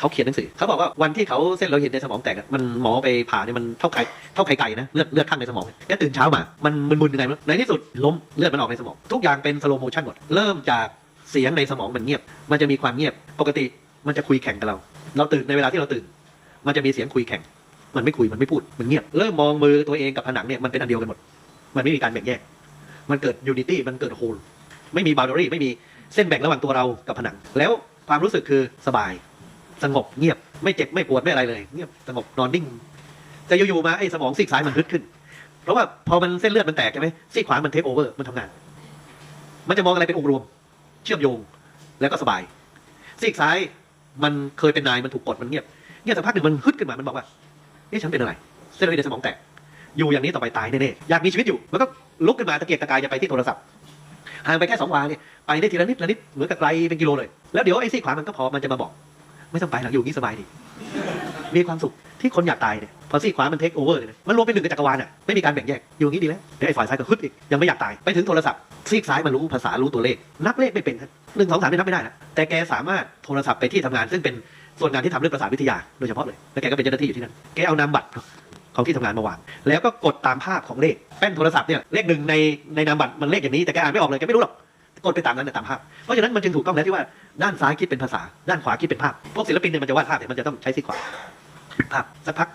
เขาเขียนหนังสือเขาบอกว่าวันที่เขาเส้นโลหิตในสมองแตกอะมันหมอไปผ่าเนี่ยมันเท่าไข่เท่าไข่ไก่นะเลือดเลือดข้างในสมองแกตื่นเช้ามามันมึนๆยังไงไม่รู้ในที่สุดล้มเลือดมันออกในสมอง ทุกอย่างเป็นสโลโมชันหมดเริ่มจากเสียงในสมองมันเงียบ มันจะมีความเงียบ ปกติมันจะคุยแข่งกับเรา เราตื่นในเวลาที่เราตื่น มันจะมีเสียงคุยแข่ง มันไม่คุย มันไม่พูด มันเงียบ เริ่มมองมือตัวเองกับผนังเนี่ย มันเป็นอันเดียวกันหมด มันไม่มีการแบ่งแยก มันเกิดยูนิตี้ มันเกิดโฮล ไม่มีบา u ดอรี่ ไม่มีเส้นแบ่งระหว่างตัวเรากับผนัง แล้วความรู้สึกคือสบาย สงบเงียบไม่เจ็บไม่ปวดไม่อะไรเลยเงียบสงบนอนนิ่ง แต่อยู่ๆมาไอ้สมองซีกซ้ายมันฮึดขึ้น เพราะว่าพอมันเส้นเลือดมันแตกใช่ไหมซีกขวามันเทคโอเวอร์มันทำงาน มันจะมองอะไรเป็นองค์รวม เชื่อมโยงแล้วก็สบาย ซีกซ้ายมันเคยเป็นนายมันถูกกดมันเงียบเงียบสักพักหนึ่งมันฮึดขึ้นมามันบอกว่าเอ๊ะฉันเป็นอะไร เส้นเลือดในสมองแตกอยู่อย่างนี้ต่อไปตายแน่ๆอยากมีชีวิตอยู่มันก็ลุกขึ้นมาตะเกียกตะกายจะไปที่โทรศัพท์ห่างไปแค่สองวาเนี่ยไปได้ทีละนิดละนิดเหมือนกับไกลเป็นกิโลเลย แล้วเดี๋ยวไอ้ซี่ขวามันก็พอมันจะมาบอก ไม่ต้องไปหรอกอยู่งนี้สบายดี มีความสุขที่คนอยากตายเนี่ยพอซี่ขวามันเทคโอเวอร์เลยนะมันรวมเป็นหนึ่งกับจักรวาลอะไม่มีการแบ่งแยกอยู่งนี้ดีแล้วเดี๋ยวไอ้ฝ่ายซ้ายก็ฮึดอีกยังไม่อยากตายไปถึงโทรศัพท์ซีกซ้ายมันรู้ภาษารู้ตัวเลข นับเลขไม่เป็นหนึ่งสองสามนี่นับไม่ได้นะแต่แกสามารถโทรศัพท์ไปที่ทำงาน ซึ่งเป็นส่วนงานที่ทำเรื่องภาษาวิทยาโดยเฉพาะเลยแล้วแกก็เป็นเจ้าหน้าที่อยู่ที่นั่นแกเอานามบัตรของที่ทำงานมาวางแล้วก็กดตามภาพของเลขแป้นโทรศัพท์เนี่ยเลขหนึ่งในในนามบัตรมันเลขอย่างนี้แต่แกอ่านไม่ออกเลยแกไม่รู้หรอก กดไปตามนั้นนะตามภาพ เพราะฉะนั้นมันจึงถูกต้องแล้วที่ว่าด้านซ้ายคิดเป็นภาษา ด้านขวาคิดเป็นภาพ พวกศิลปินเนี่ยมันจะวาดภาพเนี่ยมันจะต้องใช้ซีกขวาภาพสักพัก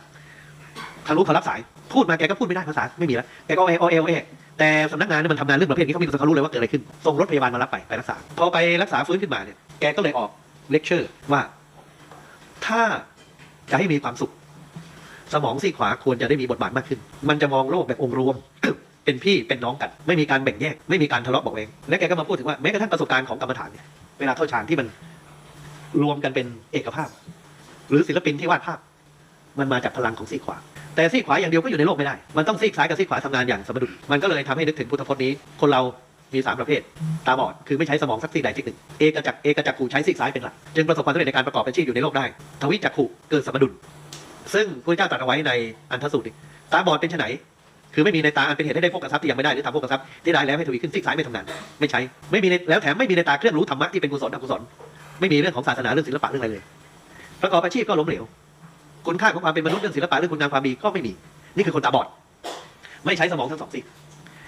ทะลุเขารับสาย พูดมาแกก็พูดไม่ได้ภาษาไม่มีแล้วแกก็เอเอเอเอแต่สำนักงานเนี่ยมันทำงานเรื่องประเภทนี้เขามีคนเขารู้เลยว่าเกิดอะไรขึ้นส่งรถพยาบาลมารับไปไปรักษาพอไปรักษาฟื้นขึ้นมาเนี่ยแกก็เลยออกเลคเชอร์ว่า ถ้าจะให้มีความสุข สมองซีกขวาควรจะได้มีบทบาทมากขึ้น มันจะมองโลกแบบองค์รวม เป็นพี่เป็นน้องกัน ไม่มีการแบ่งแยกไม่มีการทะเลาะบาะแวงและแกก็มาพูดถึงว่าแม้กระทั่งประสบการณ์ของกรรมฐานเนี่ยเวลาเข้าฌานที่มันรวมกันเป็นเอกภาพ หรือศิลปินที่วาดภาพ มันมาจากพลังของซีขวา แต่ซีขวาอย่างเดียวก็อยู่ในโลกไม่ได้ มันต้องซีกซ้ายกับซีขวาทำงานอย่างสมดุลมันก็เลยทำให้นึกถึงพุทธพจน์นี้ คนเรามีสามประเภท ตาบอดคือไม่ใช้สมองสักซีใดซีหนึ่งเอกจักเอกจักขู่ใช้ซีกซ้ายเป็นหลักจึงประสบความสำเร็จในการประกอบอาชีพอยู่ในโลกได้ทวิจักขู่เกิดสมดุลซึ่งพระเจ้าตรัสเอาไว้ในอันทสูตรนี่ตาบอดเป็นไฉน คือไม่มีในตาอันเป็นเหตุให้ได้พวกกระทรัพย์ที่ยังไม่ได้หรือทำพวกกระทรัพย์ที่ได้แล้วให้ทวีขึ้นซีกซ้ายไม่ทำงาน ไม่ใช้ไม่มีในแล้วแถมไม่มีในตาเครื่องรู้ธรรมะที่เป็นกุศลอกุศลไม่มีเรื่องของศาสนาเรื่องศิลปะเรื่องอะไรเลย ประกอบอาชีพก็ล้มเหลวคุณค่าของความเป็นมนุษย์เรื่องศิลปะเรื่องคุณงามความดีก็ไม่มี นี่คือคนตาบอด ไม่ใช้สมองทั้งสองซีก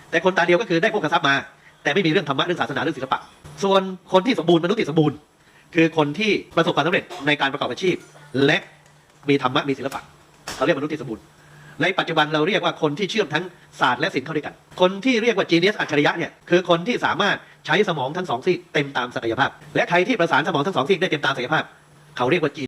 แต่คนตาเดียวก็คือได้พวกกระทรัพย์มา แต่ไม่มีเรื่องธรรมะเรื่องศาสนาเรื่องศิลปะ ส่วนคนที่สมบูรณ์มนุษย์ที่สมบูรณ์ คือคนที่ประสบความสำเร็จในการประกอบอาชีพ และมีธรรมะมีศิลปะเขาเรียกมนุษย์ที่สมบูรณ์ ในปัจจุบันเราเรียกว่าคนที่เชื่อมทั้งศาสตร์และศิลป์เข้าด้วยกัน คนที่เรียกว่าจีเนียสอัจฉริยะเนี่ยคือคนที่สามารถใช้สมองทั้งสองซีกเต็มตามศักยภาพ และใครที่ประสานสมองทั้งสองซีกได้เต็มตามศักยภาพ เขาเรียกว่าจี